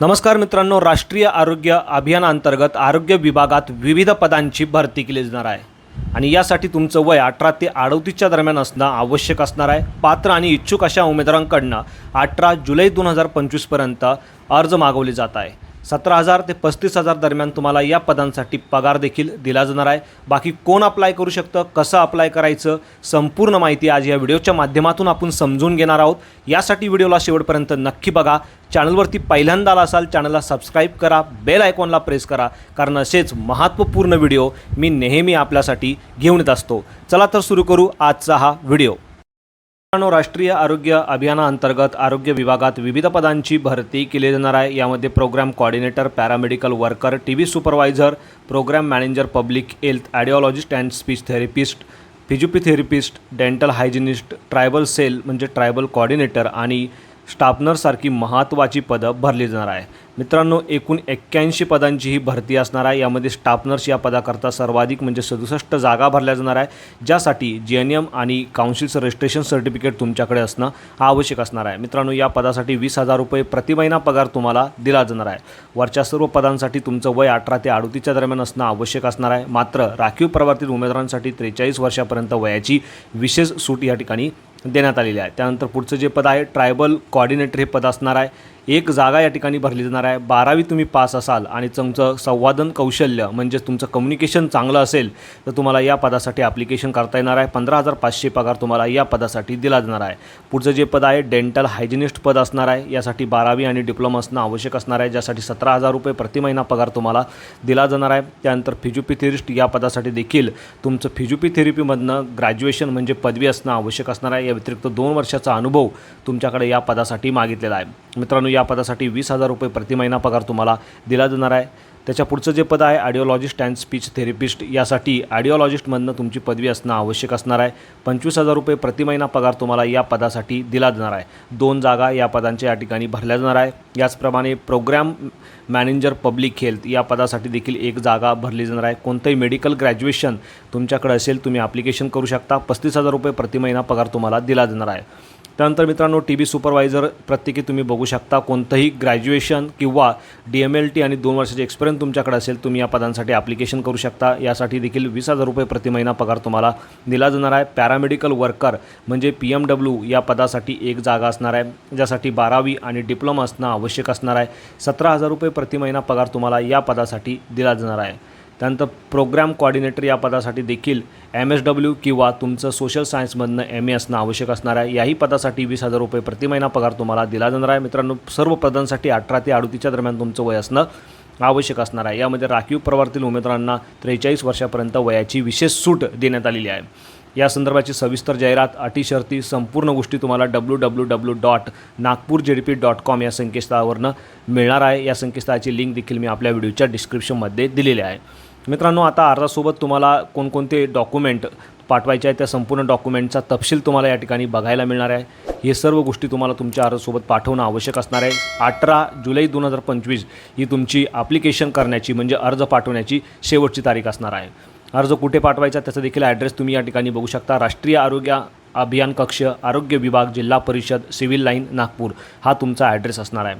नमस्कार मित्रांनो राष्ट्रीय आरोग्य अभियानाअंतर्गत आरोग्य विभागात विविध पदांची भरती केली जाणार आहे. आणि यासाठी तुमचं वय अठरा ते अडतीसच्या दरम्यान असणं आवश्यक असणार आहे. पात्र आणि इच्छुक अशा उमेदवारांकडनं अठरा जुलै दोन हजार पंचवीसपर्यंत अर्ज मागवले जात आहे. सतरा हजार ते पस्तीस हजार दरम्यान तुम्हाला या पदांसाठी पगार देखील दिला जाणार आहे. बाकी कोण अप्लाय करू शकतं कसं अप्लाय करायचं संपूर्ण माहिती आज या व्हिडिओच्या माध्यमातून आपण समजून घेणार आहोत. यासाठी व्हिडिओला शेवटपर्यंत नक्की बघा. चॅनलवरती पहिल्यांदा आला असाल चॅनलला सबस्क्राईब करा बेल आयकॉनला प्रेस करा कारण असेच महत्त्वपूर्ण व्हिडिओ मी नेहमी आपल्यासाठी घेऊन येत असतो. चला तर सुरू करू आजचा हा व्हिडिओ. मित्रांनो राष्ट्रीय आरोग्य अभियानाअंतर्गत आरोग्य विभागात विविध पदांची भरती केली जाणार आहे. यामध्ये program coordinator paramedical worker T V supervisor program manager public health audiologist and speech therapist physiotherapist dental hygienist tribal cell म्हणजे ट्रायबल कॉर्डिनेटर आणि स्टाफनरसारखी महत्त्वाची पदं भरली जाणार आहे. मित्रांनो एकूण एक्क्याऐंशी पदांची ही भरती असणार आहे. यामध्ये स्टाफनर्स या पदाकरता सर्वाधिक म्हणजे सदुसष्ट जागा भरल्या जाणार आहे. ज्यासाठी जी एन एम आणि काउन्सिलचं रजिस्ट्रेशन सर्टिफिकेट तुमच्याकडे असणं आवश्यक असणार आहे. मित्रांनो या पदासाठी वीस हजार रुपये प्रति महिना पगार तुम्हाला दिला जाणार आहे. वरच्या सर्व पदांसाठी तुमचं वय अठरा ते अडतीसच्या दरम्यान असणं आवश्यक असणार आहे. मात्र राखीव प्रवर्तित उमेदवारांसाठी त्रेचाळीस वर्षापर्यंत वयाची विशेष सूट या ठिकाणी देण्यात आलेले आहे. त्यानंतर पुढचं जे पद आहे ट्रायबल कॉर्डिनेटर हे पद असणार आहे. एक जागा या ठिकाणी भरली जाणार आहे. बारावी तुम्ही पास असाल आणि तुमचं संवादन कौशल्य म्हणजे तुमचं कम्युनिकेशन चांगलं असेल तर तुम्हाला या पदासाठी ॲप्लिकेशन करता येणार आहे. पंधरा हजार पाचशे पगार तुम्हाला या पदासाठी दिला जाणार आहे. पुढचं जे पद आहे डेंटल हायजिनिस्ट पद असणार आहे. यासाठी बारावी आणि डिप्लोमा असणं आवश्यक असणार आहे. ज्यासाठी सतरा हजार रुपये प्रति महिना पगार तुम्हाला दिला जाणार आहे. त्यानंतर फिजिओपिथेरिस्ट या पदासाठी देखील तुमचं फिजिओपिथेरपीमधनं ग्रॅज्युएशन म्हणजे पदवी असणं आवश्यक असणार आहे. या व्यतिरिक्त दोन वर्षाचा अनुभव तुमच्याकडे या पदासाठी मागितलेला आहे. मित्रांनो या पदासाठी वीस हजार रुपये प्रति महिना पगार तुम्हाला दिला जाणार आहे. त्याच्या पुढचं जे पद आहे आडिओलॉजिस्ट अँड स्पीच थेरपिस्ट यासाठी आडिओलॉजिस्टमधनं तुमची पदवी असणं आवश्यक असणार आहे. पंचवीस हजार रुपये प्रति महिना पगार तुम्हाला या पदासाठी दिला जाणार आहे. दोन जागा या पदांच्या या ठिकाणी भरल्या जाणार आहे. याचप्रमाणे प्रोग्राम मॅनेजर पब्लिक हेल्थ या पदासाठी देखील एक जागा भरली जाणार आहे. कोणतंही मेडिकल ग्रॅज्युएशन तुमच्याकडे असेल तुम्ही ॲप्लिकेशन करू शकता. पस्तीस हजार रुपये प्रति महिना पगार तुम्हाला दिला जाणार आहे. त्यानंतर मित्रांनो टी बी सुपरवायझर प्रत्येकी तुम्ही बघू शकता कोणतंही ग्रॅज्युएशन किंवा डी एम एल टी आणि दोन वर्षाचे एक्सपिरियन्स तुमच्याकडे असेल तुम्ही या पदांसाठी ॲप्लिकेशन करू शकता. यासाठी देखील वीस हजार रुपये प्रति महिना पगार तुम्हाला दिला जाणार आहे. पॅरामेडिकल वर्कर म्हणजे पी एम डब्ल्यू या पदासाठी एक जागा असणार आहे ज्यासाठी बारावी आणि डिप्लोमा असणं आवश्यक असणार आहे. सतरा हजार रुपये प्रति महिना पगार तुम्हाला या पदासाठी दिला जाणार आहे. त्यानंतर प्रोग्राम कॉर्डिनेटर या पदासाठी देखील एम एस डब्ल्यू किंवा तुमचं सोशल सायन्समधनं एम ए असणं आवश्यक असणार आहे. याही पदासाठी वीस हजार रुपये प्रति महिना पगार तुम्हाला दिला जाणार आहे. मित्रांनो सर्व पदांसाठी अठरा ते अडुतीच्या दरम्यान तुमचं वय असणं आवश्यक असणार आहे. यामध्ये राखीव प्रवारातील उमेदवारांना त्रेचाळीस वर्षापर्यंत वयाची विशेष सूट देण्यात आलेली आहे. या संदर्भाची सविस्तर जाहिरात अटी शर्ती संपूर्ण गोष्टी तुम्हाला W W W dot Nagpur J D P dot com या संकेतस्थळावरनं मिळणार आहे. या संकेतस्थळाची लिंक देखील मी आपल्या व्हिडिओच्या डिस्क्रिप्शनमध्ये दिलेली आहे. मित्रांनो आता अर्जासोबत तुम्हाला कोणकोणते डॉक्युमेंट पाठवायचे आहे त्या संपूर्ण डॉक्युमेंटचा तपशील तुम्हाला या ठिकाणी बघायला मिळणार आहे. हे सर्व गोष्टी तुम्हाला तुमच्या अर्जासोबत पाठवणं आवश्यक असणार आहे. अठरा जुलै दोन हजार पंचवीस ही तुमची ॲप्लिकेशन करण्याची म्हणजे अर्ज पाठवण्याची शेवटची तारीख असणार आहे. अर्ज कुठे पाठवायचा त्याचा देखील ॲड्रेस तुम्ही या ठिकाणी बघू शकता. राष्ट्रीय आरोग्य अभियान कक्ष आरोग्य विभाग जिल्हा परिषद सिव्हिल लाईन नागपूर हा तुमचा ॲड्रेस असणार आहे.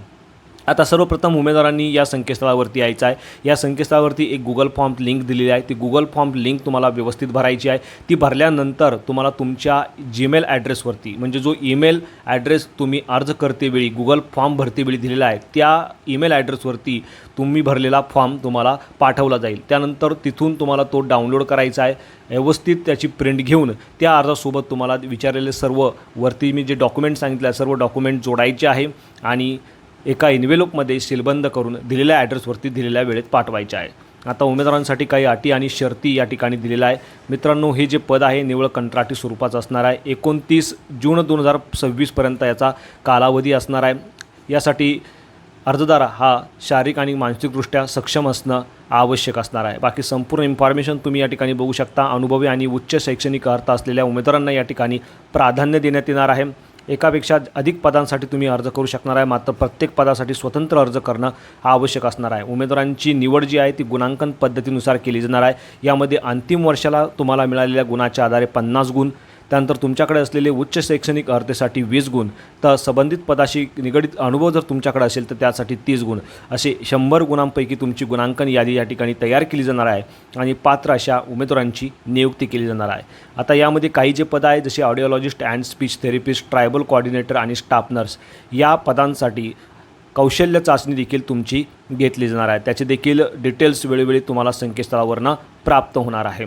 आता सर्वप्रथम उमेदवारांनी या संकेतस्थळावरती यायचं आहे. या संकेतस्थळावरती एक गुगल फॉर्म लिंक दिलेली आहे. ती गुगल फॉर्म लिंक तुम्हाला व्यवस्थित भरायची आहे. ती भरल्यानंतर तुम्हाला तुमच्या जीमेल ॲड्रेसवरती म्हणजे जो ईमेल ॲड्रेस तुम्ही अर्ज करतेवेळी गुगल फॉर्म भरतेवेळी दिलेला आहे त्या ईमेल ॲड्रेसवरती तुम्ही भरलेला फॉर्म तुम्हाला पाठवला जाईल. त्यानंतर तिथून तुम्हाला तो डाउनलोड करायचा आहे. व्यवस्थित त्याची प्रिंट घेऊन त्या अर्जासोबत तुम्हाला विचारलेले सर्व वरती मी जे डॉक्युमेंट सांगितलं आहे सर्व डॉक्युमेंट जोडायचे आहे. आणि एका इन्व्हेलोपमध्ये सीलबंद करून दिलेल्या ॲड्रेसवरती दिलेल्या वेळेत पाठवायचे आहे. आता उमेदवारांसाठी काही अटी आणि शर्ती या ठिकाणी दिलेल्या आहे. मित्रांनो हे जे पद आहे निवळ कंत्राटी स्वरूपाचं असणार आहे. एकोणतीस जून दोन हजार सव्वीसपर्यंत याचा कालावधी असणार आहे. यासाठी अर्जदार हा शारीरिक आणि मानसिकदृष्ट्या सक्षम असणं आवश्यक असणार आहे. बाकी संपूर्ण इन्फॉर्मेशन तुम्ही या ठिकाणी बघू शकता. अनुभवी आणि उच्च शैक्षणिक अर्थ असलेल्या उमेदवारांना या ठिकाणी प्राधान्य देण्यात येणार आहे. एकापेक्षा अधिक पदांसाठी तुम्ही अर्ज करू शकणार आहे. मात्र प्रत्येक पदासाठी स्वतंत्र अर्ज करणं हा आवश्यक असणार आहे. उमेदवारांची निवड जी आहे ती गुणांकन पद्धतीनुसार केली जाणार आहे. यामध्ये अंतिम वर्षाला तुम्हाला मिळालेल्या गुणाच्या आधारे पन्नास गुण त्यानंतर तुमच्याकडे असलेले उच्च शैक्षणिक अर्हतेसाठी वीस गुण तर संबंधित पदाशी निगडित अनुभव जर तुमच्याकडे असेल तर त्यासाठी तीस गुण. असे शंभर गुणांपैकी तुमची गुणांकन यादी या ठिकाणी तयार केली जाणार आहे आणि पात्र अशा उमेदवारांची नियुक्ती केली जाणार आहे. आता यामध्ये काही जे पदं आहेत जसे audiologist and speech therapist tribal coordinator आणि स्टाफ नर्स या पदांसाठी कौशल्य चाचणी देखील तुमची घेतली जाणार आहे. त्याचे देखील डिटेल्स वेळोवेळी तुम्हाला संकेतस्थळावरनं प्राप्त होणार आहे.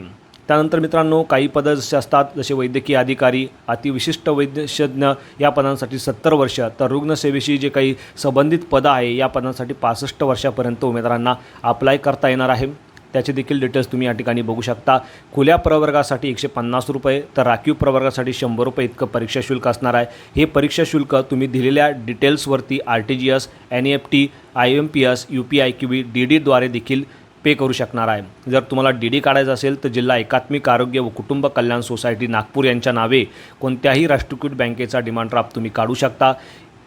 त्यानंतर मित्रांनो काही पदं जसे असतात जसे वैद्यकीय अधिकारी अतिविशिष्ट वैद्यशज्ञ या पदांसाठी सत्तर वर्ष. तर रुग्णसेवेशी जे काही संबंधित पदं आहे या पदांसाठी पासष्ट वर्षापर्यंत उमेदवारांना अप्लाय करता येणार आहे. त्याचे देखील डिटेल्स तुम्ही या ठिकाणी बघू शकता. खुल्या प्रवर्गासाठी एकशे पन्नास रुपये तर राखीव प्रवर्गासाठी शंभर रुपये इतकं परीक्षा शुल्क असणार आहे. हे परीक्षा शुल्क तुम्ही दिलेल्या डिटेल्सवरती R T G S N E F T I M P S U P I Q B D डीद्वारे देखील पे करू शकणार आहे. जर तुम्हाला डी डी काढायचं असेल तर जिल्हा एकात्मिक आरोग्य व कुटुंब कल्याण सोसायटी नागपूर यांच्या नावे कोणत्याही राष्ट्रीयकृत बँकेचा डिमांड ड्राफ्ट तुम्ही काढू शकता.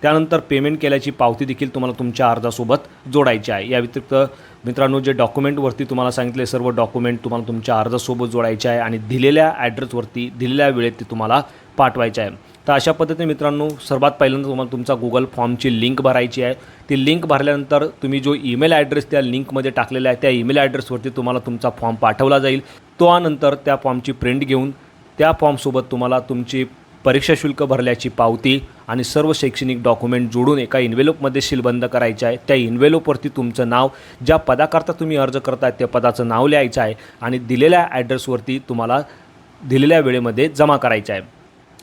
त्यानंतर पेमेंट केल्याची पावती देखील तुम्हाला तुमच्या अर्जासोबत जोडायची आहे. या व्यतिरिक्त मित्रांनो जे डॉक्युमेंटवरती तुम्हाला सांगितले सर्व डॉक्युमेंट तुम्हाला तुमच्या अर्जासोबत जोडायचे आहे आणि दिलेल्या ॲड्रेसवरती दिलेल्या वेळेत ते तुम्हाला पाठवायचे आहे. तर अशा पद्धतीने मित्रांनो सर्वात पहिल्यांदा तुम्हाला तुमचा गुगल फॉर्मची लिंक भरायची आहे. ती लिंक भरल्यानंतर तुम्ही जो ईमेल ॲड्रेस त्या लिंकमध्ये टाकलेला आहे त्या ईमेल ॲड्रेसवरती तुम्हाला तुमचा फॉर्म पाठवला जाईल. तो नंतर त्या फॉर्मची प्रिंट घेऊन त्या फॉर्मसोबत तुम्हाला तुमची परीक्षा शुल्क भरल्याची पावती आणि सर्व शैक्षणिक डॉक्युमेंट जोडून एका इन्व्हेलोपमध्ये शिलबंद करायचे आहे. त्या इन्व्हेलोपवरती तुमचं नाव ज्या पदाकरता तुम्ही अर्ज करताय त्या पदाचं नाव लिहायचं आहे आणि दिलेल्या ॲड्रेसवरती तुम्हाला दिलेल्या वेळेमध्ये जमा करायचं आहे.